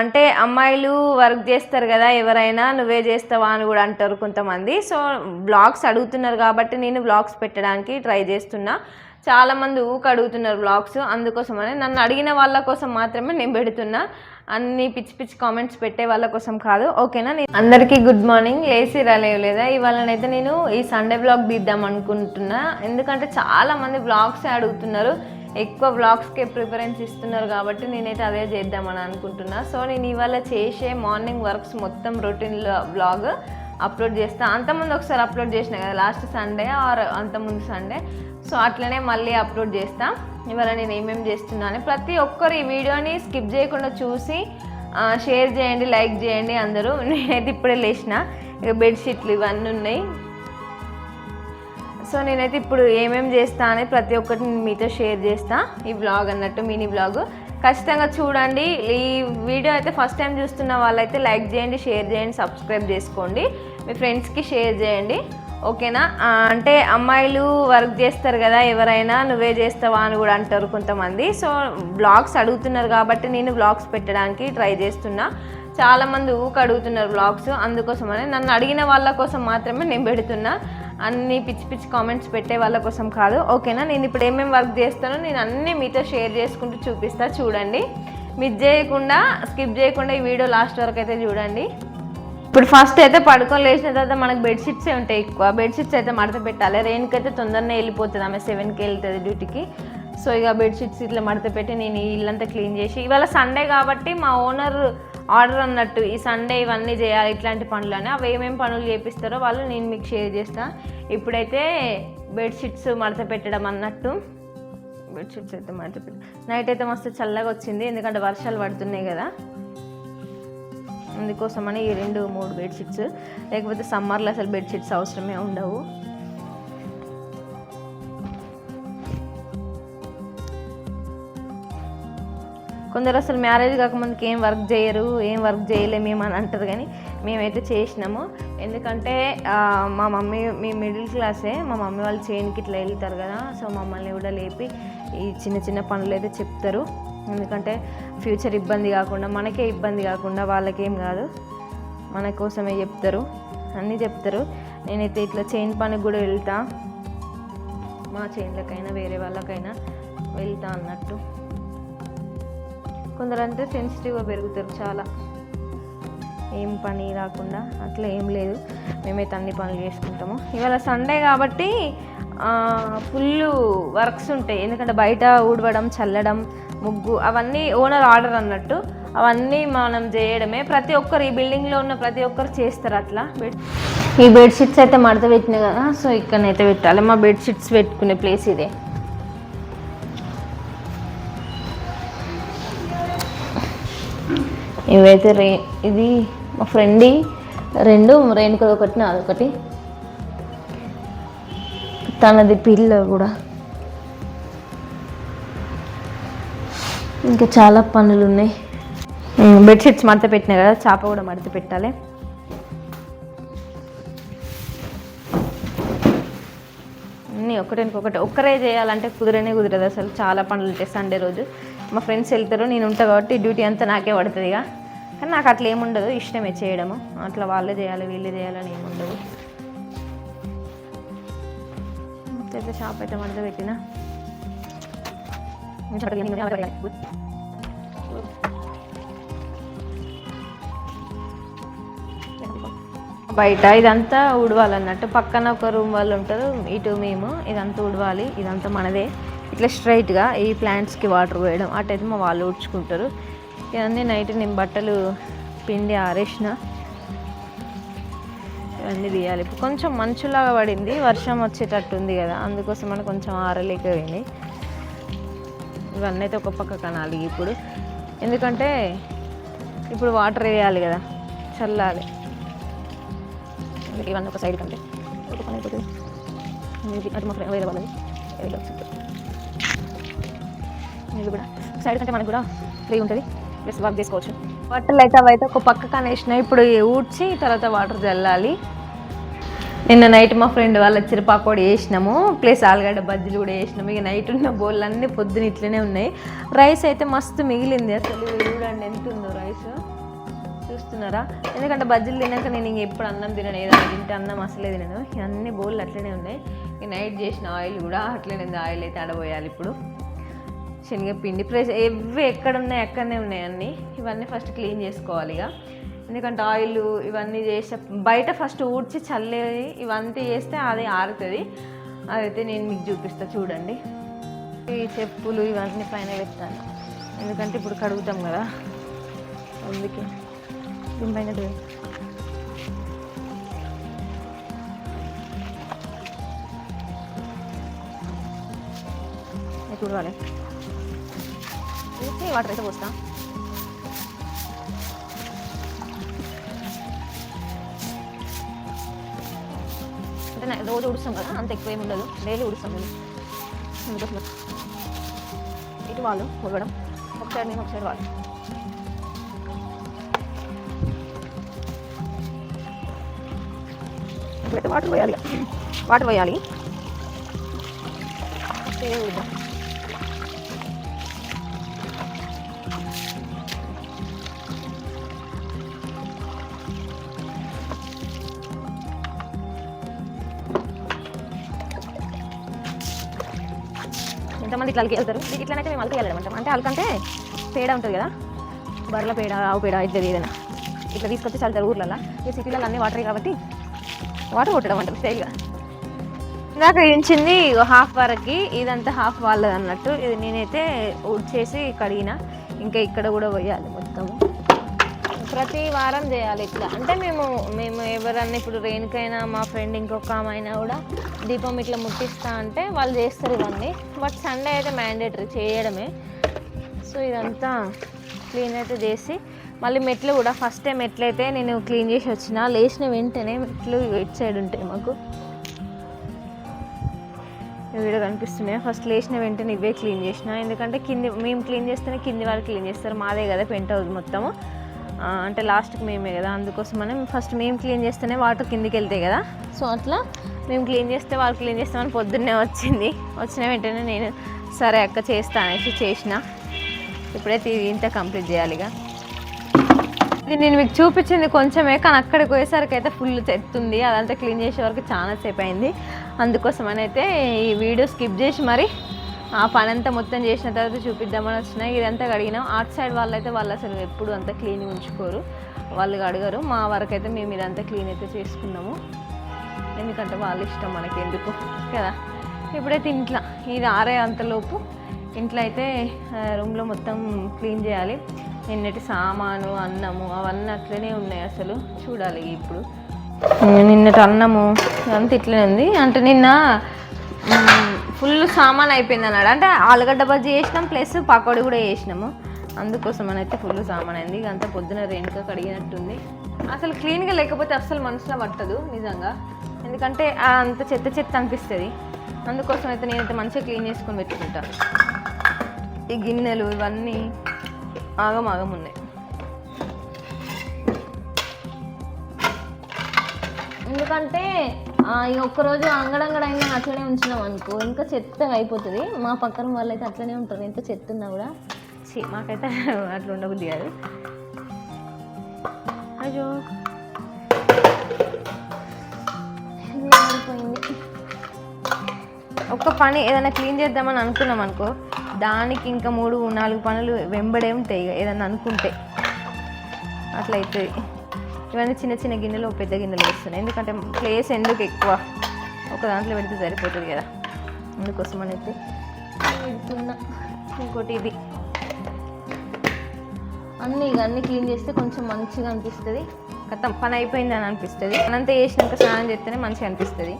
అంటే అమ్మాయిలు వర్క్ చేస్తారు కదా ఎవరైనా నువ్వే చేస్తావా అని కూడా అంటారు కొంతమంది. సో బ్లాగ్స్ అడుగుతున్నారు కాబట్టి నేను బ్లాగ్స్ పెట్టడానికి ట్రై చేస్తున్నా. చాలామంది ఊక అడుగుతున్నారు బ్లాగ్స్ అందుకోసమని. నన్ను అడిగిన వాళ్ళ కోసం మాత్రమే నేను పెడుతున్నా. అన్ని పిచ్చి పిచ్చి కామెంట్స్ పెట్టే వాళ్ళ కోసం కాదు. ఓకేనా? నేను అందరికీ గుడ్ మార్నింగ్ లేచి లేదా ఇవాళనైతే నేను ఈ సండే బ్లాగ్ తీద్దాం అనుకుంటున్నా. ఎందుకంటే చాలామంది బ్లాగ్స్ అడుగుతున్నారు. ఎక్కువ వ్లాగ్స్కే ప్రిఫరెన్స్ ఇస్తున్నారు కాబట్టి నేనైతే అదే చేద్దామని అనుకుంటున్నా. సో నేను ఇవాళ చేసే మార్నింగ్ వర్క్స్ మొత్తం రొటీన్ వ్లాగ్ అప్లోడ్ చేస్తా. అంతకుముందు ఒకసారి అప్లోడ్ చేసిన కదా లాస్ట్ సండే ఆర్ అంతకుముందు సండే సో అట్లనే మళ్ళీ అప్లోడ్ చేస్తా. ఇవాళ నేను ఏమేమి చేస్తున్నాను ప్రతి ఒక్కరు ఈ వీడియోని స్కిప్ చేయకుండా చూసి షేర్ చేయండి లైక్ చేయండి అందరూ. నేనైతే ఇప్పుడే లేచిన. ఇక బెడ్షీట్లు ఇవన్నీ ఉన్నాయి. సో నేనైతే ఇప్పుడు ఏమేమి చేస్తా అనేది ప్రతి ఒక్కటి నేను మీతో షేర్ చేస్తా ఈ బ్లాగ్ అన్నట్టు మినీ బ్లాగ్ ఖచ్చితంగా చూడండి. ఈ వీడియో అయితే ఫస్ట్ టైం చూస్తున్న వాళ్ళైతే లైక్ చేయండి షేర్ చేయండి సబ్స్క్రైబ్ చేసుకోండి. మీ ఫ్రెండ్స్కి షేర్ చేయండి. ఓకేనా? అంటే అమ్మాయిలు వర్క్ చేస్తారు కదా ఎవరైనా నువ్వే చేస్తావా అని కూడా అంటారు కొంతమంది. సో బ్లాగ్స్ అడుగుతున్నారు కాబట్టి నేను బ్లాగ్స్ పెట్టడానికి ట్రై చేస్తున్నా. చాలామంది ఊక అడుగుతున్నారు బ్లాగ్స్ అందుకోసమని. నన్ను అడిగిన వాళ్ళ కోసం మాత్రమే నేను పెడుతున్నా. అన్ని పిచ్చి పిచ్చి కామెంట్స్ పెట్టే వాళ్ళ కోసం కాదు. ఓకేనా? నేను ఇప్పుడు ఏమేమి వర్క్ చేస్తానో నేను అన్నీ మీతో షేర్ చేసుకుంటూ చూపిస్తా. చూడండి. మిస్ చేయకుండా స్కిప్ చేయకుండా ఈ వీడియో లాస్ట్ వరకు అయితే చూడండి. ఇప్పుడు ఫస్ట్ అయితే పడుకొని లేచిన తర్వాత మనకు బెడ్షీట్సే ఉంటాయి ఎక్కువ. బెడ్షీట్స్ అయితే మడత పెట్టాలి. రెయిన్కి అయితే తొందరనే వెళ్ళిపోతుంది. ఆమె సెవెన్కి వెళ్తుంది డ్యూటీకి సో ఇక బెడ్షీట్స్ ఇట్లా మడత పెట్టి నేను ఇల్లంతా క్లీన్ చేసి ఇవాళ సండే కాబట్టి మా ఓనర్ ఆర్డర్ అన్నట్టు ఈ సండే ఇవన్నీ చేయాలి ఇట్లాంటి పనులని. అవి ఏమేమి పనులు చేపిస్తారో వాళ్ళు నేను మీకు షేర్ చేస్తాను ఇప్పుడైతే బెడ్షీట్స్ మడత పెట్టడం అన్నట్టు. బెడ్షీట్స్ అయితే మడత పెట్టడం నైట్ అయితే మస్తు చల్లగా వచ్చింది ఎందుకంటే వర్షాలు పడుతున్నాయి కదా. అందుకోసమని ఈ రెండు మూడు బెడ్షీట్స్. లేకపోతే సమ్మర్లో అసలు బెడ్షీట్స్ అవసరమే ఉండవు. కొందరు అసలు మ్యారేజ్ కాకముందుకి ఏం వర్క్ చేయరు ఏం వర్క్ చేయలేము అని అంటారు కానీ మేమైతే చేసినాము. ఎందుకంటే మా మమ్మీ మీ మిడిల్ క్లాసే మా మమ్మీ వాళ్ళు చేనికి ఇట్లా వెళ్తారు కదా సో మమ్మల్ని కూడా లేపి ఈ చిన్న చిన్న పనులు అయితే చెప్తారు. ఎందుకంటే ఫ్యూచర్ ఇబ్బంది కాకుండా మనకే ఇబ్బంది కాకుండా వాళ్ళకేం కాదు. మన కోసమే చెప్తారు. అన్నీ చెప్తారు. నేనైతే ఇట్లా చైన్ పనికి కూడా వెళ్తా. మా చైన్లకైనా వేరే వాళ్ళకైనా వెళ్తా అన్నట్టు. కొందరు అంటే సెన్సిటివ్గా పెరుగుతారు చాలా. ఏం పని రాకుండా అట్లా ఏం లేదు. మేమైతే అన్ని పనులు చేసుకుంటాము. ఇవాళ సండే కాబట్టి ఫుల్ వర్క్స్ ఉంటాయి. ఎందుకంటే బయట ఊడవడం చల్లడం ముగ్గు అవన్నీ ఓనర్ ఆర్డర్ అన్నట్టు. అవన్నీ మనం చేయడమే. ప్రతి ఒక్కరు ఈ బిల్డింగ్లో ఉన్న ప్రతి ఒక్కరు చేస్తారు అట్లా. బెడ్ ఈ బెడ్షీట్స్ అయితే మడత పెట్టినాయి కదా సో ఇక్కడనైతే పెట్టాలి. మా బెడ్షీట్స్ పెట్టుకునే ప్లేస్ ఇదే. ఇవైతే రే ఇది మా ఫ్రెండ్ రెండు రేణుకది ఒకటి నాది ఒకటి. తనది పిల్ల కూడా. ఇంకా చాలా పనులు ఉన్నాయి బెడ్షీట్స్ మడత పెట్టినా కదా చేప కూడా మడత పెట్టాలి. అన్నీ ఒకటి ఒక్కరే చేయాలంటే కుదరనే కుదరదు అసలు. చాలా పనులు ఉంటాయి సండే రోజు. మా ఫ్రెండ్స్ వెళ్తారు నేను ఉంటా కాబట్టి డ్యూటీ అంతా నాకే పడుతుంది ఇక. కానీ నాకు అట్లా ఏముండదు ఇష్టమే చేయడము. అట్లా వాళ్ళే చేయాలి వీళ్ళే చేయాలని ఏముండదు అయితే షాప్ అయితే మడత పెట్టిన. బయట ఇదంతా ఉడవాలన్నట్టు. పక్కన ఒక రూమ్ వాళ్ళు ఉంటారు ఇటు మేము ఇదంతా ఉడవాలి ఇదంతా మనదే. ఇట్లా స్ట్రైట్గా ఈ ప్లాంట్స్కి వాటర్ పోయడం అటైతే మా వాళ్ళు ఊడ్చుకుంటారు. ఇవన్నీ నైట్ నేను బట్టలు పిండి ఆరేసిన. ఇవన్నీ తీయాలి. ఇప్పుడు కొంచెం మంచులాగా పడింది వర్షం వచ్చేటట్టు ఉంది కదా అందుకోసం మనం కొంచెం ఆరలేకపోయింది ఇవన్నీ అయితే ఒక పక్క కనాలి ఇప్పుడు. ఎందుకంటే ఇప్పుడు వాటర్ వేయాలి కదా చల్లాలి. ఇవన్నీ ఒక సైడ్ కంటే. ఒక పని అయిపోతుంది వేరే వాళ్ళది వేరే వాళ్ళది. ఇది కూడా. సైడ్ కంటే మనకు కూడా ఫ్రీ ఉంటుంది. ప్లస్ వర్క్ చేసుకోవచ్చు. బట్టలు అయితే అవైతే ఒక పక్క కనేసిన ఇప్పుడు ఊడ్చి తర్వాత వాటర్ చల్లాలి నిన్న నైట్ మా ఫ్రెండ్ వాళ్ళ వచ్చి వేసినాము. ప్లస్ ఆలుగడ్డ బజ్జీలు కూడా వేసినాము. ఇక నైట్ ఉన్న బోళ్ళు అన్నీ పొద్దున ఇట్లనే ఉన్నాయి. రైస్ అయితే మస్తు మిగిలింది. అసలు చూడండి ఎంత ఉందో రైస్ చూస్తున్నారా? ఎందుకంటే బజ్జీలు తిన్నాక నేను ఇంక ఎప్పుడు అన్నం తినను. ఏదైనా తింటే అన్నం అసలే తినను. అన్ని బోళ్ళు అట్లనే ఉన్నాయి. ఇక నైట్ చేసిన ఆయిల్ కూడా అట్లనే ఆయిల్ అయితే అడబోయాలి ఇప్పుడు. శనగపిండి ప్రెస్ ఇవి ఎక్కడ ఉన్నాయి ఎక్కడనే ఉన్నాయి అన్నీ ఇవన్నీ ఫస్ట్ క్లీన్ చేసుకోవాలి ఇక. ఎందుకంటే ఆయిల్ ఇవన్నీ చేసే బయట ఫస్ట్ ఊడ్చి చల్లేది ఇవంతా చేస్తే అది ఆరుతుంది. అదైతే నేను మీకు చూపిస్తాను చూడండి. ఈ చెప్పులు ఇవన్నీ పైన పెట్టాను ఎందుకంటే ఇప్పుడు కడుగుతాం కదా. అందుకే దీని పైన చూడాలి. ఊరికే వాటర్ అయితే పోస్తా. అంటే రోజు ఉడుస్తాం కదా అంత ఎక్కువ ఏమి ఉండదు. డైలీ ఉడుస్తాం మేము. అందుకోసం ఇటు వాళ్ళు పోగడం ఒక సైడ్ నేను ఒక సైడ్ వాళ్ళు వాటర్ పోయాలి వాటర్ పోయాలి. ఇదే ఉడుద్దాం. ఎంతమంది ఇట్లా వెళ్తారు? ఇది ఇట్లనైతే మేము అలకి వెళ్ళడం అంటే అలకంటే పేడ ఉంటుంది కదా? బర్రెల పేడ ఆవు పేడ ఇట్లా ఏదైనా. ఇట్లా తీసుకొచ్చి చల్లుతారు ఊర్లలో ఈ సిటీలలో అన్నీ వాటరే కాబట్టి వాటర్ కొట్టడం అంటారు స్టైల్గా ఇందాక ఇచ్చింది హాఫ్ వరకి ఇదంతా హాఫ్ వాళ్ళది అన్నట్టు ఇది నేనైతే చేసి కడిగిన. ఇంకా ఇక్కడ కూడా పోయాలి. ప్రతి వారం చేయాలి ఇట్లా. అంటే మేము మేము ఎవరన్నా ఇప్పుడు రేణుకైనా మా ఫ్రెండ్ ఇంకొక ఆమె అయినా కూడా దీపం ఇట్లా ముట్టిస్తా అంటే వాళ్ళు చేస్తారు ఇవన్నీ. బట్ సండే అయితే మ్యాండేటరీ చేయడమే. సో ఇదంతా క్లీన్ అయితే చేసి మళ్ళీ మెట్లు కూడా ఫస్ట్ టైం మెట్లయితే నేను క్లీన్ చేసి వచ్చిన లేచిన వెంటనే మెట్లు ఇటు సైడ్ ఉంటాయి మాకు. వీడియో కనిపిస్తున్నాయి. ఫస్ట్ లేచిన వెంటనే ఇవే క్లీన్ చేసిన. ఎందుకంటే కింది మేము క్లీన్ చేస్తేనే కింది వాళ్ళు క్లీన్ చేస్తారు. మాదే కదా పెంట్ హౌస్ మొత్తము. అంటే లాస్ట్కి మేమే కదా అందుకోసమనే ఫస్ట్ మేము క్లీన్ చేస్తేనే వాటర్ కిందికి వెళ్తాయి కదా. సో అట్లా మేము క్లీన్ చేస్తే వాళ్ళు క్లీన్ చేస్తామని పొద్దున్నే వచ్చింది. వచ్చిన వెంటనే నేను సరే అక్క చేస్తా అనేసి చేసిన. ఇప్పుడైతే ఇది ఇంత కంప్లీట్ చేయాలి ఇక. ఇది నేను మీకు చూపించింది కొంచెమే కానీ అక్కడికి పోయేసరికి అయితే ఫుల్ చెత్తుంది అదంతా క్లీన్ చేసే వరకు చాలా సేపు అయింది. అందుకోసమని అయితే ఈ వీడియో స్కిప్ చేసి మరి ఆ పని అంతా మొత్తం చేసిన తర్వాత చూపిద్దామని వచ్చినా ఇదంతా కడిగినాం. అవుట్ సైడ్ వాళ్ళైతే వాళ్ళు అసలు ఎప్పుడు అంతా క్లీన్ ఉంచుకోరు. వాళ్ళు అడగరు. మా వరకు అయితే మేము ఇదంతా క్లీన్ అయితే చేసుకున్నాము. ఎందుకంటే వాళ్ళ ఇష్టం మనకి ఎందుకు కదా? ఇప్పుడైతే ఇంట్లో ఇది ఆరే అంతలోపు ఇంట్లో అయితే రూమ్లో మొత్తం క్లీన్ చేయాలి. నిన్నటి సామాను అన్నము అవన్నీ అట్లనే ఉన్నాయి అసలు. చూడాలి ఇప్పుడు. నిన్నటి అన్నము అంత ఇట్లనే ఉంది. అంటే నిన్న ఫుల్ సామాన్ అయిపోయింది అన్నాడు అంటే ఆలుగడ్డ బజ్జీ చేసినాం ప్లస్ పకోడీ కూడా చేసినాము. అందుకోసం అని అయితే ఫుల్ సామాన్ అయింది ఇక అంతా పొద్దున రేణుక కడిగినట్టుంది. అసలు క్లీన్గా లేకపోతే అస్సలు మనసులో పట్టదు నిజంగా. ఎందుకంటే అంత చెత్త చెత్త అనిపిస్తుంది. అందుకోసం అయితే నేనైతే మంచిగా క్లీన్ చేసుకొని పెట్టుకుంటా. ఈ గిన్నెలు ఇవన్నీ ఆగం ఆగం ఉన్నాయి. ఎందుకంటే ఆ, ఈ ఒక్కరోజు అంగడంగడైనా అట్లనే ఉంచినాం అనుకో ఇంకా చెత్తగా అయిపోతుంది. మా పక్కన వాళ్ళు అయితే అట్లనే ఉంటారు ఎంత చెత్త ఉన్నా కూడా. ఛీ, మాకైతే అట్లా ఉండబుద్ధి కాదు. అయ్యో. ఇది ఒక్క పని ఏదైనా క్లీన్ చేద్దామని అనుకున్నాం అనుకో దానికి ఇంకా మూడు నాలుగు పనులు వెంబడే ఉంటాయి ఇక ఏదైనా అనుకుంటే. అట్లా అవుతుంది ఇవన్నీ చిన్న చిన్న గిన్నెలు పెద్ద గిన్నెలు వేస్తున్నాయి. ఎందుకంటే ప్లేస్ ఎందుకు ఎక్కువ? ఒక దాంట్లో పెడితే సరిపోతుంది కదా. అందుకోసం అనేది పెడుతున్నా ఇంకోటి ఇది. అన్నీ ఇక అన్నీ క్లీన్ చేస్తే కొంచెం మంచిగా అనిపిస్తుంది. కథం పని అయిపోయింది అని అనిపిస్తుంది. అనంతా చేసినాక స్నానం చేస్తేనే మంచిగా అనిపిస్తుంది.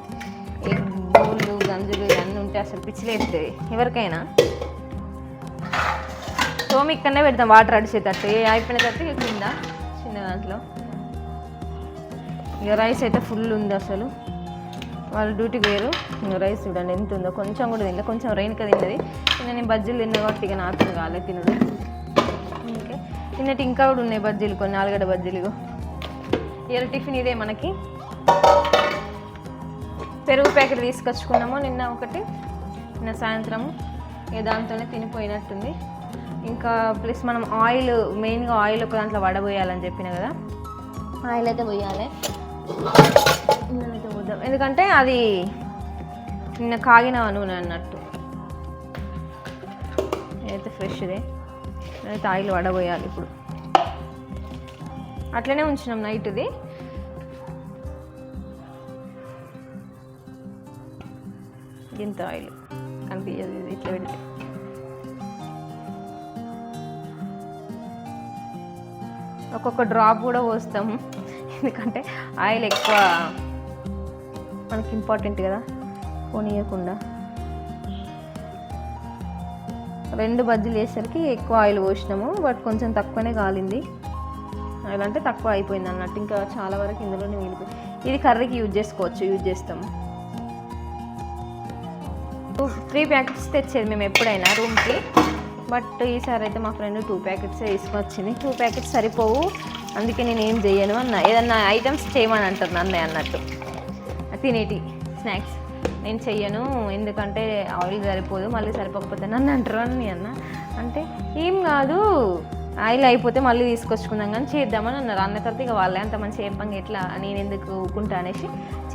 ఈ బోళ్ళు గంజులు ఇవన్నీ ఉంటే అసలు పిచ్చిలేస్తుంది ఎవరికైనా. సోమి ఇక్కడనే పెడతాం వాటర్ అడిచేటట్టు. అయిపోయిన తర్వాత ఇక కింద చిన్న దాంట్లో. ఇక రైస్ అయితే ఫుల్ ఉంది అసలు. వాళ్ళు డ్యూటీకి వేరు. ఇంకా రైస్ చూడండి ఎంత ఉందో. కొంచెం కూడా తినలే. కొంచెం రైన్గా తిన్నది. ఇంకా నేను బజ్జీలు తిన్నా కాబట్టి ఇక నాకు కాలే తినడు. ఓకే తిన్నట్టు ఇంకా కూడా ఉన్నాయి బజ్జీలు కొన్ని ఆలుగడ్డ బజ్జీలు ఇయర్ ఇవాళ టిఫిన్ ఇదే మనకి. పెరుగు ప్యాకెట్ తీసుకొచ్చుకున్నాము. నిన్న ఒకటి నిన్న సాయంత్రము. ఇక దాంతోనే తినిపోయినట్టుంది. ఇంకా ప్లస్ మనం ఆయిల్ మెయిన్గా ఆయిల్ ఒక దాంట్లో వడబోయాలని చెప్పిన కదా. ఆయిల్ అయితే పోయాలి. నూనెతో పోద్దాం ఎందుకంటే అది నిన్న కాగిన నూనె అన్నట్టు. అయితే ఫ్రెష్దే. అయితే ఆయిల్ వడబోయాలి ఇప్పుడు. అట్లనే ఉంచినాం నైట్ది. ఇంత ఆయిల్ కనిపించదు ఇట్లా పెడితే. ఒక్కొక్క డ్రాప్ కూడా పోస్తాము. ఎందుకంటే ఆయిల్ ఎక్కువ మనకి ఇంపార్టెంట్ కదా పోనీయకుండా. రెండు బజ్జీలు వేసరికి ఎక్కువ ఆయిల్ పోసినాము బట్ కొంచెం తక్కువనే కాలింది. ఆయిల్ అంటే తక్కువ అయిపోయింది అన్నట్టు ఇంకా చాలా వరకు ఇందులోనే మిగిలిపోయింది. ఇది కర్రీకి యూజ్ చేసుకోవచ్చు యూజ్ చేస్తాము. త్రీ ప్యాకెట్స్ తెచ్చేది మేము ఎప్పుడైనా రూమ్కి బట్ ఈసారి అయితే మా ఫ్రెండ్ టూ ప్యాకెట్స్ తీసుకొచ్చింది. టూ ప్యాకెట్స్ సరిపోవు అందుకే నేను ఏం చేయను అన్న. ఏదన్నా ఐటమ్స్ చేయమని అంటారు నన్నే అన్నట్టు. తినేటి స్నాక్స్ నేను చెయ్యను ఎందుకంటే ఆయిల్ సరిపోదు మళ్ళీ సరిపోకపోతే నన్ను అంటారు అని అన్న. అంటే ఏం కాదు. ఆయిల్ అయిపోతే మళ్ళీ తీసుకొచ్చుకుందాం కానీ చేద్దామని అన్నారు. అన్న తర్వాత ఇక వాళ్ళే అంత మంచి చెప్పంగా ఎట్లా నేను ఎందుకు ఊకుంటా అనేసి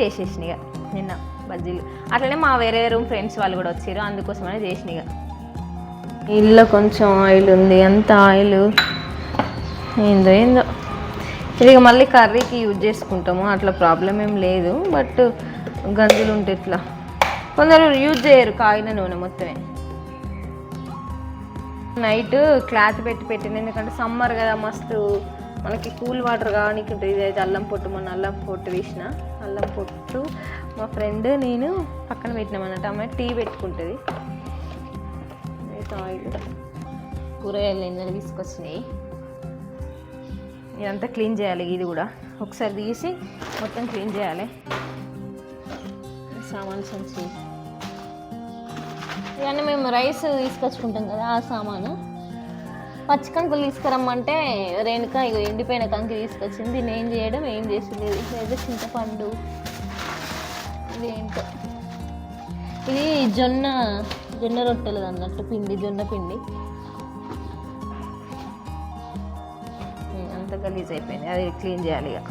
చేసేసిన ఇక నిన్న బజ్జీలు. అట్లనే మా వేరే రూమ్ ఫ్రెండ్స్ వాళ్ళు కూడా వచ్చారు. అందుకోసమనే చేసిన ఇక. ఇల్లు కొంచెం ఆయిల్ ఉంది. అంత ఆయిల్ ఏందో ఏందో. ఇది ఇక మళ్ళీ కర్రీకి యూజ్ చేసుకుంటాము అట్లా ప్రాబ్లం ఏం లేదు. బట్ గంజులు ఉంటే ఇట్లా కొందరు యూజ్ చేయరు కాగిన నూనె మొత్తమే. నైట్ క్లాత్ పెట్టి పెట్టింది. ఎందుకంటే సమ్మర్ కదా మస్తు మనకి కూల్ వాటర్ కావడానికి ఉంటుంది ఇది అయితే అల్లం పొట్టు మొన్న అల్లం పొట్టు తీసిన అల్లం పొట్టు మా ఫ్రెండ్ నేను పక్కన పెట్టినామన్నట్టు ఆమె టీ పెట్టుకుంటుంది. ఆయిల్ కూరగాయలు ఎన్నో తీసుకొచ్చినాయి? ఇదంతా క్లీన్ చేయాలి ఇది కూడా. ఒకసారి తీసి మొత్తం క్లీన్ చేయాలి. సామాన్ సంచి. ఇవన్నీ మేము రైస్ తీసుకొచ్చుకుంటాం కదా ఆ సామాను. పచ్చి కంకులు తీసుకురమ్మంటే రేణుక ఇక ఎండిపోయిన కంకి తీసుకొచ్చింది. దీన్ని ఏం చేయడం ఏం చేసింది? లేదా చింతపండు ఇదేంటో. ఇది జొన్న జొన్న రొట్టెలు అన్నట్టు పిండి జొన్న పిండి. గలీజ్ అయిపోయింది. అది క్లీన్ చేయాలి ఇక.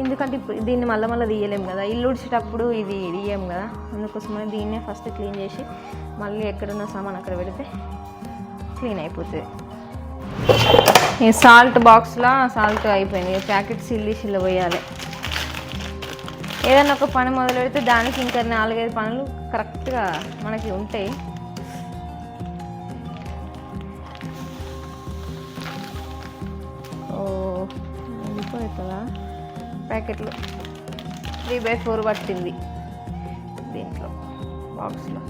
ఎందుకంటే ఇప్పుడు దీన్ని మళ్ళీ మళ్ళీ తీయలేము కదా. ఇల్లు ఉడిచేటప్పుడు ఇది తీయం కదా. అందుకోసమని దీన్నే ఫస్ట్ క్లీన్ చేసి మళ్ళీ ఎక్కడున్న సామాన్ అక్కడ పెడితే క్లీన్ అయిపోతుంది. ఈ సాల్ట్ బాక్స్లో సాల్ట్ అయిపోయింది. ప్యాకెట్స్ సిల్లి సిల్ల పోయాలి. ఏదైనా ఒక పని మొదలు పెడితే దానికి ఇంకా నాలుగైదు పనులు కరెక్ట్గా మనకి ఉంటాయి. వెళ్ళిపోతుందా ప్యాకెట్లు. త్రీ బై ఫోర్ పట్టింది. దీంట్లో బాక్స్లో.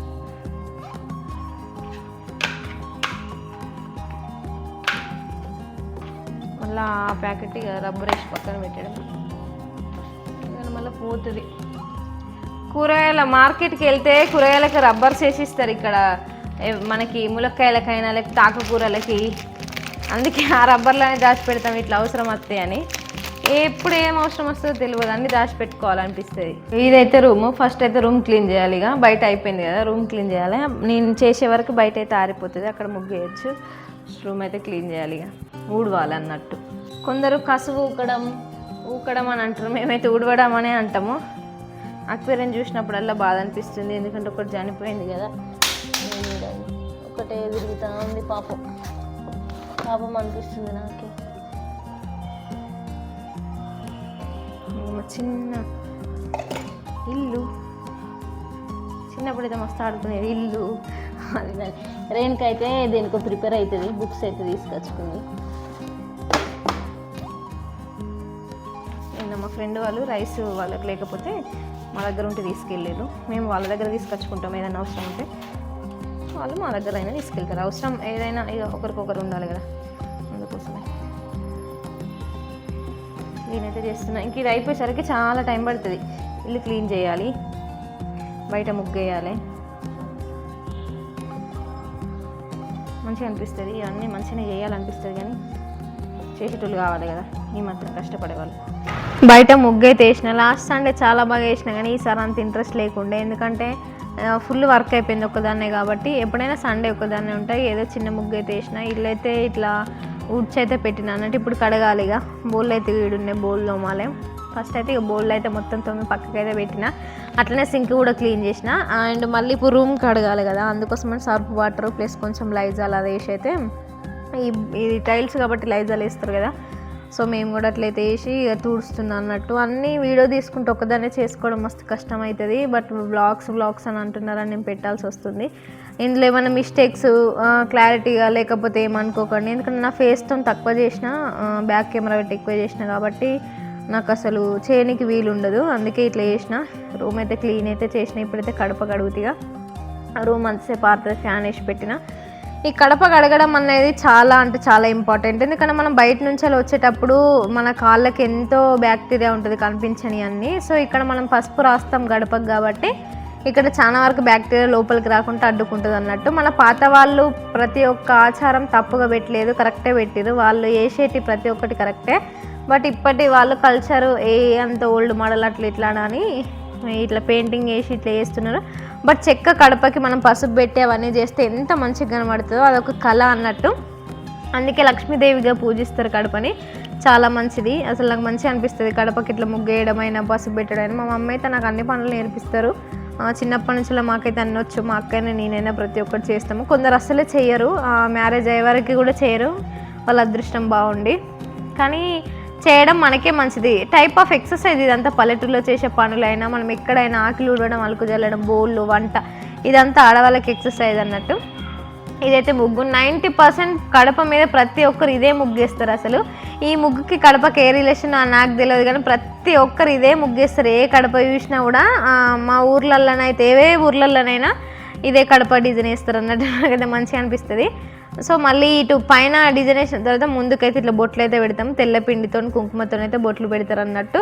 మళ్ళీ ఆ ప్యాకెట్ ఇక రబ్బర్ వేసి పక్కన పెట్టడం. మళ్ళీ పోతుంది. కూరగాయల మార్కెట్కి వెళ్తే కూరగాయలకి రబ్బర్స్ వేసిస్తారు ఇక్కడ. మనకి ములక్కాయలకైనా లేకపోతే ఆకుకూరలకి. అందుకే ఆ రబ్బర్లోనే దాచి పెడతాం ఇట్లా అవసరం వస్తాయి అని. ఎప్పుడు ఏం అవసరం వస్తుందో తెలియదు అన్ని దాచి పెట్టుకోవాలనిపిస్తుంది. ఇదైతే రూమ్ ఫస్ట్ అయితే రూమ్ క్లీన్ చేయాలి ఇక. బయట అయిపోయింది కదా రూమ్ క్లీన్ చేయాలి. నేను చేసే వరకు బయట అయితే ఆరిపోతుంది అక్కడ ముగ్గు వేయచ్చు. రూమ్ అయితే క్లీన్ చేయాలి ఇక. ఊడవాలి అన్నట్టు కొందరు కసువు ఊకడం ఊకడం అని అంటారు. మేమైతే ఊడవడం అనే అంటాము. అక్వేరియం చూసినప్పుడల్లా బాధ అనిపిస్తుంది ఎందుకంటే ఒకటి చనిపోయింది కదా. నేను ఒకటే తిరుగుతూ ఉంది పాపం. పాపం అనిపిస్తుంది నాకు. మా చిన్న ఇల్లు. చిన్నప్పుడు అయితే మస్తు ఆడుకునేది ఇల్లు. అది రేణుకి అయితే దేనికో ప్రిపేర్ అవుతుంది బుక్స్ అయితే తీసుకొచ్చుకుంది. నిన్న మా ఫ్రెండ్ వాళ్ళు రైస్ వాళ్ళకి లేకపోతే మా దగ్గర ఉంటే తీసుకెళ్ళారు మేము వాళ్ళ దగ్గర తీసుకొచ్చుకుంటాం ఏదైనా అవసరం ఉంటే. వాళ్ళు మా దగ్గర అయినా తీసుకెళ్తారు. అవసరం ఏదైనా ఇక ఒకరికొకరు ఉండాలి కదా. నేనైతే చేస్తున్నా. ఇంక ఇది అయిపోయేసరికి చాలా టైం పడుతుంది. ఇల్లు క్లీన్ చేయాలి. బయట ముగ్గేయాలి. మంచిగా అనిపిస్తుంది. ఇవన్నీ మంచిగా చేయాలనిపిస్తుంది కానీ చేసేటోళ్ళు కావాలి కదా. ఈ మాత్రం కష్టపడేవాళ్ళు. బయట ముగ్గు అయితే వేసిన లాస్ట్ సండే చాలా బాగా వేసిన కానీ ఈసారి అంత ఇంట్రెస్ట్ లేకుండే. ఎందుకంటే ఫుల్ వర్క్ అయిపోయింది ఒకదాన్నే కాబట్టి ఎప్పుడైనా సండే ఒకదాన్నే ఉంటాయి. ఏదో చిన్న ముగ్గు అయితే వేసిన ఇల్లు అయితే ఇట్లా వుడ్స్ అయితే పెట్టిన. అన్నట్టు ఇప్పుడు కడగాలి ఇక. బోళ్ళు అయితే వీడున్నాయి బోల్ తోమాలి ఫస్ట్ అయితే ఇక బోళ్ళు అయితే మొత్తం తొమ్మిది పక్కకి అయితే పెట్టిన. అట్లనే సింక్ కూడా క్లీన్ చేసిన. అండ్ మళ్ళీ ఇప్పుడు రూమ్ కడగాలి కదా. అందుకోసం సర్ఫ్ వాటర్ ప్లస్ కొంచెం లైజాల్ అది వేసి అయితే ఈ ఇది టైల్స్ కాబట్టి లైజాల్ వేస్తారు కదా. సో మేము కూడా అట్లయితే వేసి ఇక తుడుస్తున్నాం అన్నట్టు. అన్నీ వీడియో తీసుకుంటే ఒక్కదాన్నే చేసుకోవడం మస్తు కష్టం అవుతుంది. బట్ బ్లాగ్స్ బ్లాగ్స్ అని అంటున్నారని నేను పెట్టాల్సి వస్తుంది. ఇందులో ఏమైనా మిస్టేక్స్ క్లారిటీగా లేకపోతే ఏమనుకోకండి. ఎందుకంటే నా ఫేస్తో తక్కువ చేసిన బ్యాక్ కెమెరా పెట్టి ఎక్కువ చేసిన కాబట్టి నాకు అసలు చేయనికి వీలుండదు. అందుకే ఇట్లా చేసిన. రూమ్ అయితే క్లీన్ అయితే చేసిన. ఇప్పుడైతే కడప కడుగుతిగా. రూమ్ అంతసేపు ఆరుతుంది ఫ్యాన్ వేసి పెట్టిన. ఈ కడప కడగడం అనేది చాలా అంటే చాలా ఇంపార్టెంట్ ఎందుకంటే మనం బయట నుంచి అలా వచ్చేటప్పుడు మన కాళ్ళకి ఎంతో బ్యాక్టీరియా ఉంటుంది కనిపించని అన్ని. సో ఇక్కడ మనం పసుపు రాస్తాం గడపకు కాబట్టి ఇక్కడ చాలా వరకు బ్యాక్టీరియా లోపలికి రాకుండా అడ్డుకుంటుంది అన్నట్టు. మన పాత వాళ్ళు ప్రతి ఒక్క ఆచారం తప్పుగా పెట్టలేదు కరెక్టే పెట్టారు వాళ్ళు వేసేటి ప్రతి ఒక్కటి కరెక్టే బట్ ఇప్పటి వాళ్ళు కల్చర్ ఏ అంత ఓల్డ్ మోడల్ అట్లా ఇట్లా అని ఇట్లా పెయింటింగ్ వేసి ఇట్లా చేస్తున్నారు. బట్ చెక్క కడపకి మనం పసుపు పెట్టి అవన్నీ చేస్తే ఎంత మంచిగా కనబడుతుందో అదొక కళ అన్నట్టు. అందుకే లక్ష్మీదేవిగా పూజిస్తారు కడపని. చాలా మంచిది. అసలు నాకు మంచిగా అనిపిస్తుంది కడపకి ఇట్లా ముగ్గేయడం అయినా పసుపు పెట్టడం అయినా మా మమ్మీ అయితే నాకు అన్ని పనులు నేర్పిస్తారు. చిన్నప్పటి నుంచి మాకైతే అనొచ్చు మా అక్కనే నేనైనా ప్రతి ఒక్కటి చేస్తాము. కొందరు అస్సలే చేయరు. మ్యారేజ్ అయ్యే వరకు కూడా చేయరు. వాళ్ళ అదృష్టం బాగుండి. కానీ చేయడం మనకే మంచిది. టైప్ ఆఫ్ ఎక్సర్సైజ్ ఇదంతా పల్లెటూరులో చేసే పనులైనా మనం ఎక్కడైనా ఆకులు ఊడడం అలుకు జల్లడం బోళ్ళు వంట ఇదంతా ఆడవాళ్ళకి ఎక్సర్సైజ్ అన్నట్టు. ఇదైతే ముగ్గు. నైంటీ పర్సెంట్ కడప మీద ప్రతి ఒక్కరు ఇదే ముగ్గేస్తారు అసలు. ఈ ముగ్గుకి కడపకి ఏ రిలేషన్ నాకు తెలియదు కానీ ప్రతి ఒక్కరు ఇదే ముగ్గేస్తారు ఏ కడప చూసినా కూడా మా ఊర్లలోనైతే ఏ ఊర్లలోనైనా ఇదే కడప డిజైన్ వేస్తారు అన్నట్టు నాకైతే మంచిగా అనిపిస్తుంది. సో మళ్ళీ ఇటు పైన డిజైన్ వేసిన తర్వాత ముందుకైతే ఇట్లా బొట్లు అయితే పెడతాం. తెల్ల పిండితో కుంకుమతో అయితే బొట్లు పెడతారు అన్నట్టు.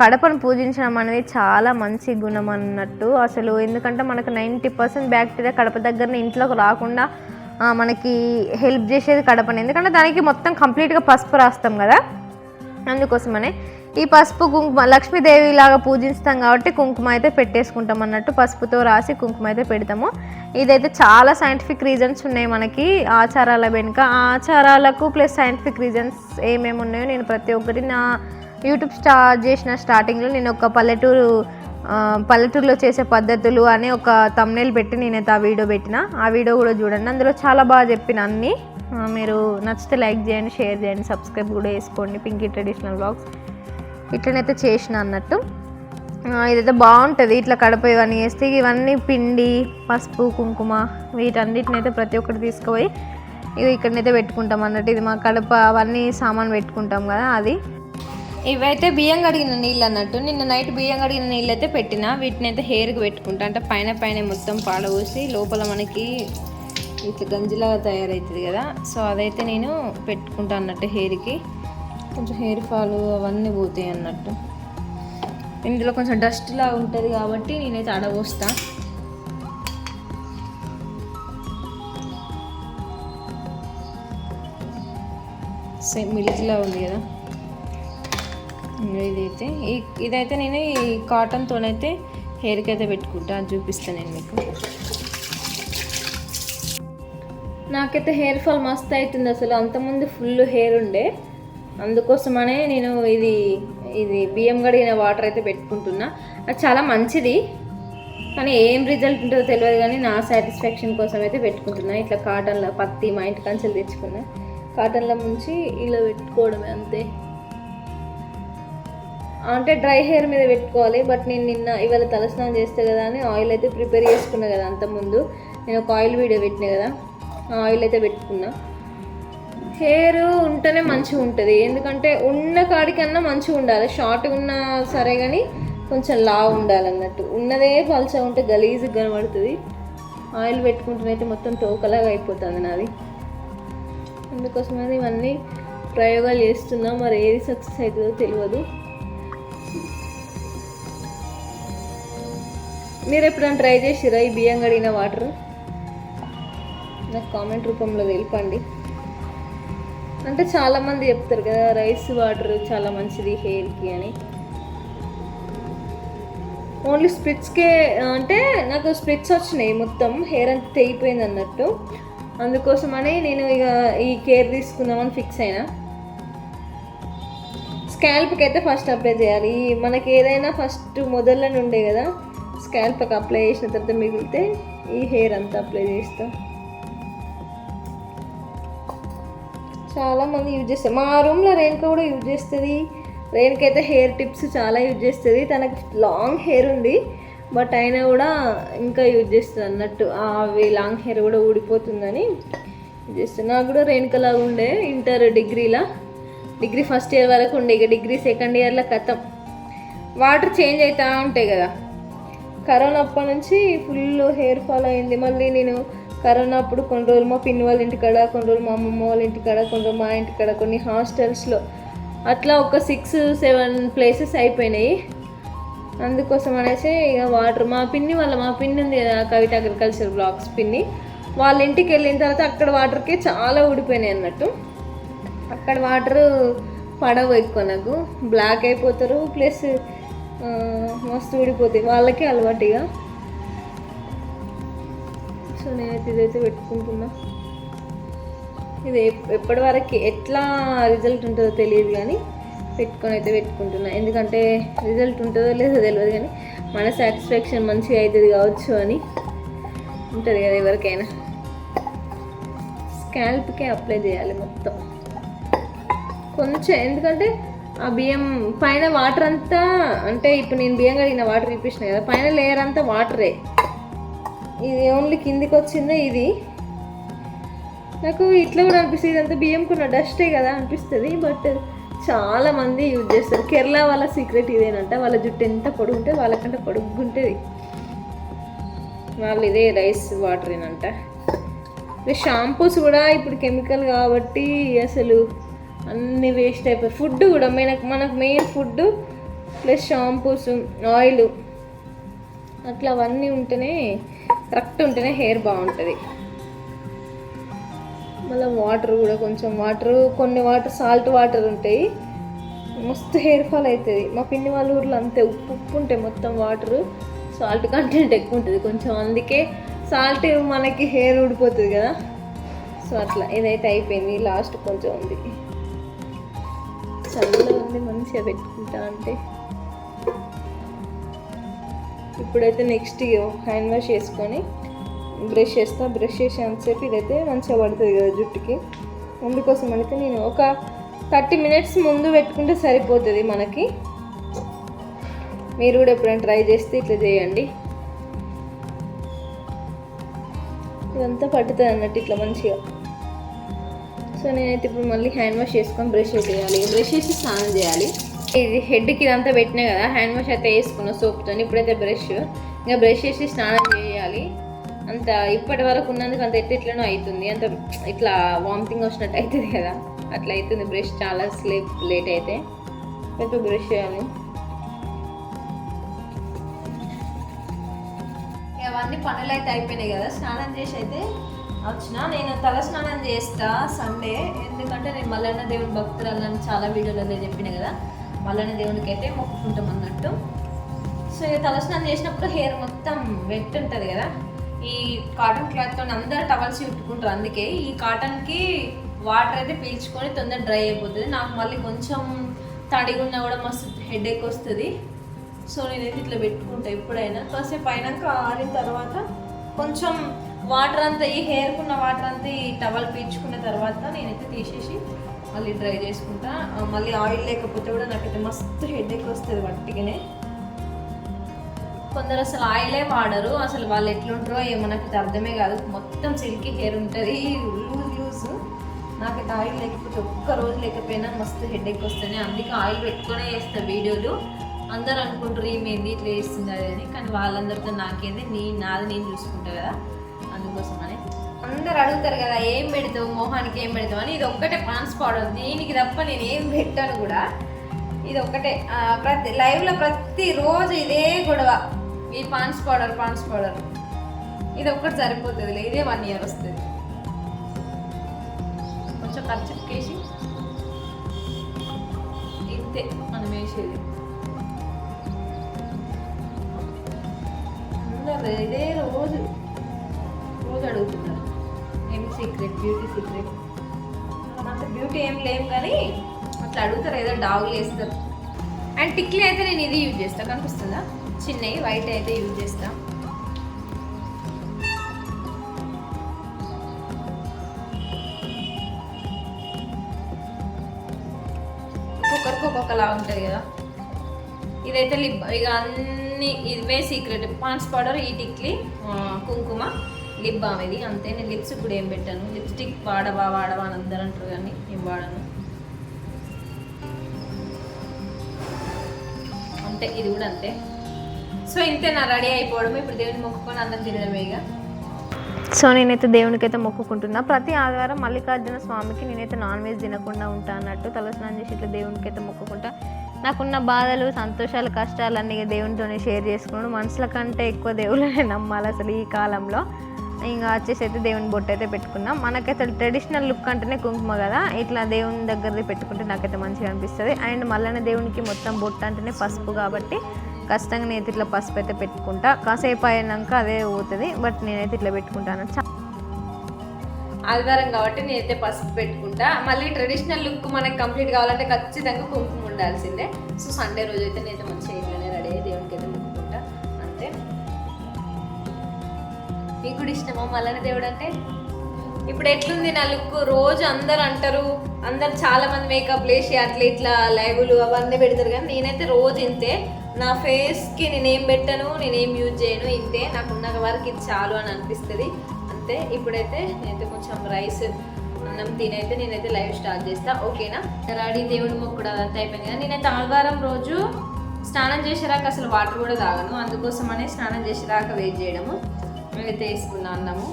కడపను పూజించడం అనేది చాలా మంచి గుణం అన్నట్టు. అసలు ఎందుకంటే మనకు నైంటీ పర్సెంట్ బ్యాక్టీరియా కడప దగ్గర ఇంట్లోకి రాకుండా మనకి హెల్ప్ చేసేది కడపని ఎందుకంటే దానికి మొత్తం కంప్లీట్గా పసుపు రాస్తాం కదా. అందుకోసమనే ఈ పసుపు కుంకుమ లక్ష్మీదేవి లాగా పూజిస్తాం కాబట్టి కుంకుమ అయితే పెట్టేసుకుంటాం అన్నట్టు పసుపుతో రాసి కుంకుమ అయితే పెడతాము. ఇదైతే చాలా సైంటిఫిక్ రీజన్స్ ఉన్నాయి మనకి ఆచారాల వెనుక. ఆచారాలకు ప్లస్ సైంటిఫిక్ రీజన్స్ ఏమేమి ఉన్నాయో నేను ప్రతి ఒక్కటి నా యూట్యూబ్ స్టార్ట్ చేసిన స్టార్టింగ్లో నేను ఒక పల్లెటూరు పల్లెటూరులో చేసే పద్ధతులు అని ఒక తమ్నేల్ పెట్టి నేనైతే ఆ వీడియో పెట్టిన. ఆ వీడియో కూడా చూడండి. అందులో చాలా బాగా చెప్పిన అన్నీ. మీరు నచ్చితే లైక్ చేయండి షేర్ చేయండి సబ్స్క్రైబ్ కూడా చేసుకోండి. పింకీ ట్రెడిషనల్ బ్లాగ్స్ ఇట్లనైతే చేసిన అన్నట్టు. ఇదైతే బాగుంటుంది. ఇట్లా కడప ఇవన్నీ వేస్తే ఇవన్నీ పిండి పసుపు కుంకుమ వీటన్నిటినైతే ప్రతి ఒక్కటి తీసుకుపోయి ఇవి ఇక్కడనైతే పెట్టుకుంటాం అన్నట్టు. ఇది మా కడప అవన్నీ సామాన్ పెట్టుకుంటాం కదా అది. ఇవైతే బియ్యం కడిగిన నీళ్ళు అన్నట్టు. నిన్న నైట్ బియ్యం కడిగిన నీళ్ళు అయితే పెట్టిన. వీటిని అయితే హెయిర్కి పెట్టుకుంటా. అంటే పైన పైన మొత్తం పాడబోసి లోపల మనకి ఇట్లా గంజిలాగా తయారవుతుంది కదా. సో అదైతే నేను పెట్టుకుంటా అన్నట్టు హెయిర్కి. కొంచెం హెయిర్ ఫాల్ అవన్నీ పోతాయి అన్నట్టు. ఇందులో కొంచెం డస్ట్ లా ఉంటుంది కాబట్టి నేనైతే అడబోస్తా సేమ్ మిల్క్లా ఉంది కదా. ఇదైతే ఈ ఇదైతే నేను ఈ కాటన్తోనైతే హెయిర్కి అయితే పెట్టుకుంటా అది చూపిస్తాను నేను మీకు. నాకైతే హెయిర్ ఫాల్ మస్తు అవుతుంది అసలు. అంతకుముందు ఫుల్ హెయిర్ ఉండే. అందుకోసమనే నేను ఇది ఇది బియ్యం కడిగిన వాటర్ అయితే పెట్టుకుంటున్నా. అది చాలా మంచిది. కానీ ఏం రిజల్ట్ ఉంటుందో తెలియదు కానీ నా సాటిస్ఫాక్షన్ కోసం అయితే పెట్టుకుంటున్నా. ఇట్లా కాటన్లో పత్తి మా ఇంటి కంచెలు తెచ్చుకున్నా. కాటన్లో ముంచి ఇలా పెట్టుకోవడమే అంతే. అంటే డ్రై హెయిర్ మీద పెట్టుకోవాలి బట్ నేను నిన్న ఇవాళ తలస్నానం చేస్తే కదా అని ఆయిల్ అయితే ప్రిపేర్ చేసుకున్నా కదా అంతకుముందు నేను ఒక ఆయిల్ వీడియో పెట్టినా కదా ఆ ఆయిల్ అయితే పెట్టుకున్నా. హెయిర్ ఉంటేనే మంచిగా ఉంటుంది ఎందుకంటే ఉన్న కాడికన్నా మంచిగా ఉండాలి. షార్ట్ ఉన్నా సరే కానీ కొంచెం లావు ఉండాలి అన్నట్టు ఉన్నదే పలుచగా ఉంటే గలీజ్గా కనబడుతుంది. ఆయిల్ పెట్టుకుంటేనైతే మొత్తం తోకలాగా అయిపోతుంది నాది. అందుకోసమని ఇవన్నీ ప్రయోగాలు చేస్తున్నా. మరి ఏది సక్సెస్ అవుతుందో తెలియదు. మీరు ఎప్పుడైనా ట్రై చేసిరా ఈ బియ్యం కడిగిన వాటర్ నాకు కామెంట్ రూపంలో తెలిపండి. అంటే చాలామంది చెప్తారు కదా రైస్ వాటర్ చాలా మంచిది హెయిర్కి అని. ఓన్లీ స్ప్రిట్స్కే అంటే నాకు స్ప్రిట్స్ వచ్చినాయి మొత్తం హెయిర్ అంతా తెగిపోయింది అన్నట్టు. అందుకోసమని నేను ఇక ఈ కేర్ తీసుకుందామని ఫిక్స్ అయినా. స్కాల్ప్కి అయితే ఫస్ట్ అప్లై చేయాలి. ఈ మనకి ఏదైనా ఫస్ట్ మొదల్లోనే ఉండే కదా. స్కాల్ప్కి అప్లై చేసిన తర్వాత మిగిలితే ఈ హెయిర్ అంతా అప్లై చేస్తాం. చాలామంది యూజ్ చేస్తారు. మా రూమ్లో రేణుక కూడా యూజ్ చేస్తుంది. రేణుక అయితే హెయిర్ టిప్స్ చాలా యూజ్ చేస్తుంది. తనకి లాంగ్ హెయిర్ ఉంది. బట్ అయినా కూడా ఇంకా యూజ్ చేస్తుంది అన్నట్టు. అవి లాంగ్ హెయిర్ కూడా ఊడిపోతుందని యూజ్ చేస్తుంది. నాకు కూడా రేణుకలాగా ఉండే ఇంటర్ డిగ్రీలా డిగ్రీ ఫస్ట్ ఇయర్ వరకు ఉండే. ఇక డిగ్రీ సెకండ్ ఇయర్లో కథం. వాటర్ చేంజ్ అవుతూ ఉంటాయి కదా. కరోనా అప్పటి నుంచి ఫుల్ హెయిర్ ఫాల్ అయింది. మళ్ళీ నేను కరోనా అప్పుడు కొన్ని రోజులు మా పిన్ని వాళ్ళ ఇంటికాడ కొన్ని రోజులు మా అమ్మమ్మ వాళ్ళ ఇంటికాడ కొన్ని రోజులు మా ఇంటికాడ కొన్ని హాస్టల్స్లో అట్లా ఒక సిక్స్ సెవెన్ ప్లేసెస్ అయిపోయినాయి. అందుకోసం అనేసి ఇక వాటర్ మా పిన్ని వాళ్ళ మా పిన్ని ఉంది కదా కవిత అగ్రికల్చర్ బ్లాక్స్ పిన్ని. వాళ్ళ ఇంటికి వెళ్ళిన తర్వాత అక్కడ వాటర్కి చాలా ఊడిపోయినాయి అన్నట్టు. అక్కడ వాటర్ పడవు ఎక్కువ నాకు. బ్లాక్ అయిపోతారు. ప్లస్ మస్తు ఊడిపోతాయి. వాళ్ళకే అలవాటు ఇక సో నేనైతే ఇదైతే పెట్టుకుంటున్నా. ఇది ఎప్పటి వరకు ఎట్లా రిజల్ట్ ఉంటుందో తెలియదు కానీ పెట్టుకొని అయితే పెట్టుకుంటున్నా. ఎందుకంటే రిజల్ట్ ఉంటుందో లేదో తెలియదు కానీ మన సాటిస్ఫాక్షన్ మంచిగా అవుతుంది కావచ్చు అని ఉంటుంది కదా ఎవరికైనా. స్కాల్ప్కే అప్లై చేయాలి మొత్తం. కొంచెం ఎందుకంటే ఆ బియ్యం పైన వాటర్ అంతా అంటే ఇప్పుడు నేను బియ్యం కడిగిన వాటర్ చూపించిన కదా పైన లేయర్ అంతా వాటరే. ఇది ఓన్లీ కిందికి వచ్చిందే ఇది. నాకు ఇట్లా కూడా అనిపిస్తుంది ఇదంతా బియ్యం కొన్న డస్టే కదా అనిపిస్తుంది బట్ చాలా మంది యూజ్ చేస్తారు. కేరళ వాళ్ళ సీక్రెట్ ఇదేనంట వాళ్ళ జుట్టు ఎంత పొడుగు ఉంటే వాళ్ళకంటే పొడుగుంటుంది వాళ్ళు ఇదే రైస్ వాటర్ ఏనంట షాంపూస్ కూడా ఇప్పుడు కెమికల్ కాబట్టి అసలు అన్నీ వేస్ట్ అయిపోయి. ఫుడ్ కూడా మనకు మనకు main food plus shampoos oil. అట్లా అవన్నీ ఉంటేనే కరెక్ట్ ఉంటేనే హెయిర్ బాగుంటుంది. మళ్ళీ వాటర్ కూడా కొంచెం వాటర్ కొన్ని వాటర్ సాల్ట్ వాటర్ ఉంటాయి. మస్తు హెయిర్ ఫాల్ అవుతుంది మా పిన్ని వాళ్ళ ఊర్లో అంతే ఉప్పు ఉప్పు ఉంటాయి మొత్తం వాటర్. సాల్ట్ కంటెంట్ ఎక్కువ ఉంటుంది కొంచెం. అందుకే సాల్ట్ మనకి హెయిర్ ఊడిపోతుంది కదా. సో అట్లా ఇదైతే అయిపోయింది లాస్ట్ కొంచెం ఉంది. చల్లగా ఉంది మంచిగా పెట్టుకుంటా అంటే? ఇప్పుడైతే నెక్స్ట్ హ్యాండ్ వాష్ చేసుకొని బ్రష్ చేస్తా బ్రష్ చేసేంతసేపు ఇదైతే మంచిగా పడుతుంది కదా జుట్టుకి. అందుకోసం అయితే నేను ఒక థర్టీ మినిట్స్ ముందు పెట్టుకుంటే సరిపోతుంది మనకి. మీరు కూడా ఎప్పుడైనా ట్రై చేస్తే ఇట్లా చేయండి. ఇదంతా పట్టుతుంది అన్నట్టు ఇట్లా మంచిగా. సో నేనైతే ఇప్పుడు మళ్ళీ హ్యాండ్ వాష్ చేసుకొని బ్రష్ చేయాలి బ్రష్ చేసి స్నానం చేయాలి. ఇది హెడ్కి ఇదంతా పెట్టినా కదా హ్యాండ్ వాష్ అయితే వేసుకున్న సోప్తో ఇప్పుడైతే బ్రష్. ఇంకా బ్రష్ చేసి స్నానం చేయాలి. అంత ఇప్పటి వరకు ఉన్నందుకు అంత ఎట్లా ఎట్లనో అవుతుంది అంత ఇట్లా వామిటింగ్ వచ్చినట్టు అవుతుంది కదా. అట్లా అవుతుంది బ్రష్ చాలా స్లేప్ లేట్ అయితే. ఇప్పుడు బ్రష్ చేయాలి. అవన్నీ పనులు అయితే అయిపోయినాయి కదా. స్నానం చేసి అయితే వచ్చిన నేను తల స్నానం చేస్తా సండే ఎందుకంటే నేను మల్లన్న దేవుని భక్తురాలని చాలా వీడియోలలో చెప్పిన కదా మల్లన్న దేవునికి అయితే మొక్కుకుంటాం అన్నట్టు. సో ఇక తల స్నానం చేసినప్పుడు హెయిర్ మొత్తం వెట్ ఉంటుంది కదా. ఈ కాటన్ క్లాత్తో అందరు టవల్స్ చుట్టుకుంటారు అందుకే. ఈ కాటన్కి వాటర్ అయితే పీల్చుకొని తొందర డ్రై అయిపోతుంది. నాకు మళ్ళీ కొంచెం తడిగా ఉన్నా కూడా మస్తు హెడ్ ఎక్ వస్తుంది. సో నేనైతే ఇట్లా పెట్టుకుంటా ఎప్పుడైనా. కాసేపు అయినాక ఆరిన తర్వాత కొంచెం వాటర్ అంతా ఈ హెయిర్కి ఉన్న వాటర్ అంతా ఈ టవల్ పీల్చుకున్న తర్వాత నేనైతే తీసేసి మళ్ళీ డ్రై చేసుకుంటా. మళ్ళీ ఆయిల్ లేకపోతే కూడా నాకైతే మస్తు హెడ్ ఎక్ వస్తుంది వట్టిగానే. కొందరు అసలు ఆయిలే వాడరు. అసలు వాళ్ళు ఎట్లుంటారో ఏమో నాకు అర్థమే కాదు. మొత్తం సిల్కీ హెయిర్ ఉంటుంది. Loose loose. నాకైతే ఆయిల్ లేకపోతే ఒక్క రోజు లేకపోయినా మస్తు హెడ్ ఎక్ వస్తుంది. అందుకే ఆయిల్ పెట్టుకునే చేస్తా వీడియోలు. అందరు అనుకుంటారు ఈమెంది ఇట్లా వేస్తుంది అది అని. కానీ వాళ్ళందరితో నాకేంది? నీ నాది నేను చూసుకుంటా కదా. అందుకోసమని అందరు అడుగుతారు కదా ఏం పెడతావు? మోహానికి ఏం పెడతావు? అని. ఇది ఒక్కటే పాన్స్ పౌడర్ దీనికి తప్ప నేను ఏం పెట్టాను కూడా. ఇది ఒక్కటే ప్రతి లైవ్లో ప్రతి రోజు ఇదే గొడవ. ఈ పాన్స్ పౌడర్ పాన్స్ పౌడర్ ఇది ఒక్కటి సరిపోతుంది ఇదే వన్ ఇయర్ వస్తుంది. కొంచెం ఖర్చు కేసి ఇంతే మనం వేసేది. ఇదే రోజు రోజు అడుగుతున్నారు. ఏం సీక్రెట్ బ్యూటీ సీక్రెట్ అంత బ్యూటీ ఏం లేము కానీ అట్లా అడుగుతారు ఏదో డాగులు వేస్తారు. అండ్ టిక్లీ అయితే నేను ఇది యూజ్ చేస్తా. కనిపిస్తుందా? చిన్నవి వైట్ అయితే యూజ్ చేస్తా. ఒక్కొక్కరికి ఒక్కొక్కలా ఉంటుంది కదా. ఇదైతే లిప్ ఇక అన్ని ఇవే సీక్రెట్ పాన్స్ పౌడర్ ఈ టిక్లీ కుంకుమ లిప్ బామ్ ఇది అంతే నేను లిప్స్ ఇప్పుడు ఏం పెట్టాను. లిప్స్టిక్ వాడవా వాడవా అని అందరూ అంటారు కానీ నేను వాడను. అంతే ఇది కూడా అంతే. సో ఇంతే నా రెడీ అయిపోవడం. ఇప్పుడు దేవుని మొక్కుకొని అందరం తినడమే ఇక. సో నేనైతే దేవునికైతే మొక్కుకుంటున్నా. ప్రతి ఆదివారం మల్లికార్జున స్వామికి నేనైతే నాన్ వెజ్ తినకుండా ఉంటా అన్నట్టు తలస్నానం చేసి ఇట్లా దేవునికైతే మొక్కుకుంటా. నాకున్న బాధలు సంతోషాలు కష్టాలు అన్నీ దేవునితోనే షేర్ చేసుకున్నాడు మనుషుల కంటే ఎక్కువ దేవుళ్ళని నమ్మాలి అసలు ఈ కాలంలో. ఇంకా వచ్చేసి అయితే దేవుని బొట్టు అయితే పెట్టుకున్నాం. మనకైతే ట్రెడిషనల్ లుక్ అంటేనే కుంకుమ కదా. ఇట్లా దేవుని దగ్గరది పెట్టుకుంటే నాకైతే మంచిగా అనిపిస్తుంది. అండ్ మళ్ళీ దేవునికి మొత్తం బొట్టు అంటేనే పసుపు కాబట్టి ఖచ్చితంగా నేనైతే ఇట్లా పసుపు అయితే పెట్టుకుంటా. కాసేపు అయినాక అదే పోతుంది బట్ నేనైతే ఇట్లా పెట్టుకుంటాను. చా- ఆదివారం కాబట్టి నేనైతే పసుపు పెట్టుకుంటా. మళ్ళీ ట్రెడిషనల్ లుక్ మనకి కంప్లీట్ కావాలంటే ఖచ్చితంగా కుంకుమ ఉండాల్సిందే. సో సండే రోజు అయితే నేనైతే మంచిగా మీకు కూడా ఇష్టమా? మళ్ళీ దేవుడు అంటే? ఇప్పుడు ఎట్లుంది నా లుక్? రోజు అందరు అంటారు అందరు చాలా మంది మేకప్ లేసి అట్లా ఇట్లా లైవ్లు అవన్నీ పెడతారు కానీ నేనైతే రోజు ఇంతే. నా ఫేస్కి నేనేం పెట్టను నేనేం యూజ్ చేయను ఇంతే. నాకు ఉన్న వరకు ఇది చాలు అని అనిపిస్తుంది. అంతే. ఇప్పుడైతే నేనైతే కొంచెం రైస్ అన్నం తినైతే నేనైతే లైవ్ స్టార్ట్ చేస్తా. ఓకేనా? రెడీ దేవుడి మొక్కుడు అదంతా అయిపోయింది కానీ నేనైతే ఆదివారం రోజు స్నానం చేసేరాక అసలు వాటర్ కూడా తాగను. అందుకోసమనే స్నానం చేసేరాక వెయిట్ చేయడము. అయితే వేసుకున్నా అన్నము.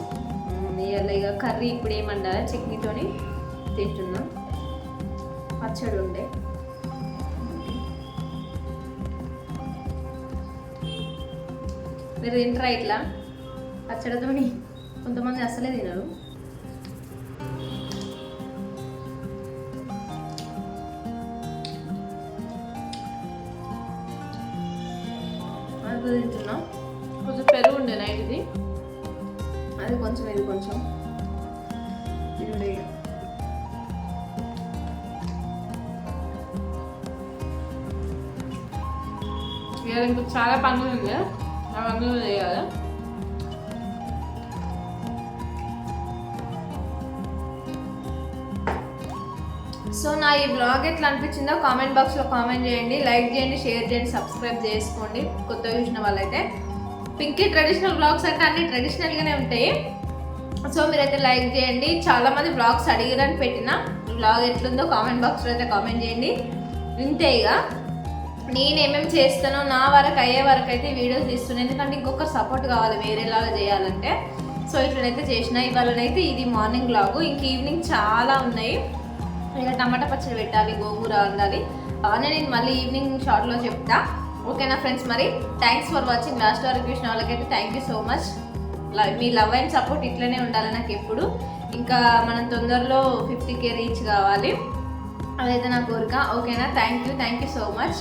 ఇవాళ ఇక కర్రీ ఇప్పుడు ఏమంటారా? చట్నీతోని తింటున్నాం. పచ్చడి ఉండే. మీరు తింటారా ఇట్లా? పచ్చడితోని కొంతమంది అసలే తినరు. సో నా ఈ బ్లాగ్ ఎట్లా అనిపించిందో కామెంట్ బాక్స్లో కామెంట్ చేయండి లైక్ చేయండి షేర్ చేయండి సబ్స్క్రైబ్ చేసుకోండి కొత్తగా చూసిన వాళ్ళైతే. పింకీ ట్రెడిషనల్ బ్లాగ్స్ అంటే అన్ని ట్రెడిషనల్గానే ఉంటాయి. సో మీరైతే లైక్ చేయండి. చాలామంది బ్లాగ్స్ అడిగిరని పెట్టిన బ్లాగ్ ఎట్లుందో కామెంట్ బాక్స్లో అయితే కామెంట్ చేయండి. ఇంతే ఇక నేను ఏమేమి చేస్తానో నా వరకు అయ్యే వరకు అయితే వీడియోస్ తీస్తున్నాను ఎందుకంటే ఇంకొక సపోర్ట్ కావాలి వేరేలాగా చేయాలంటే. సో ఇట్లనైతే చేసిన. ఇవాళనైతే ఇది మార్నింగ్ బ్లాగు ఇంక ఈవినింగ్ చాలా ఉన్నాయి. ఇంకా టమాటా పచ్చడి పెట్టాలి గోంగూర వండాలి. అవన్నీ నేను మళ్ళీ ఈవినింగ్ షార్ట్లో చెప్తా. ఓకేనా ఫ్రెండ్స్ మరి థ్యాంక్స్ ఫర్ వాచింగ్ లాస్ట్ వరకు చూసిన వాళ్ళకైతే థ్యాంక్ యూ సో మచ్ మీ లవ్ అండ్ సపోర్ట్ ఇట్లనే ఉండాలి నాకు ఎప్పుడు. ఇంకా మనం తొందరలో ఫిఫ్టీ కే రీచ్ కావాలి. అదైతే నా కోరిక. ఓకేనా? Thank you thank you so much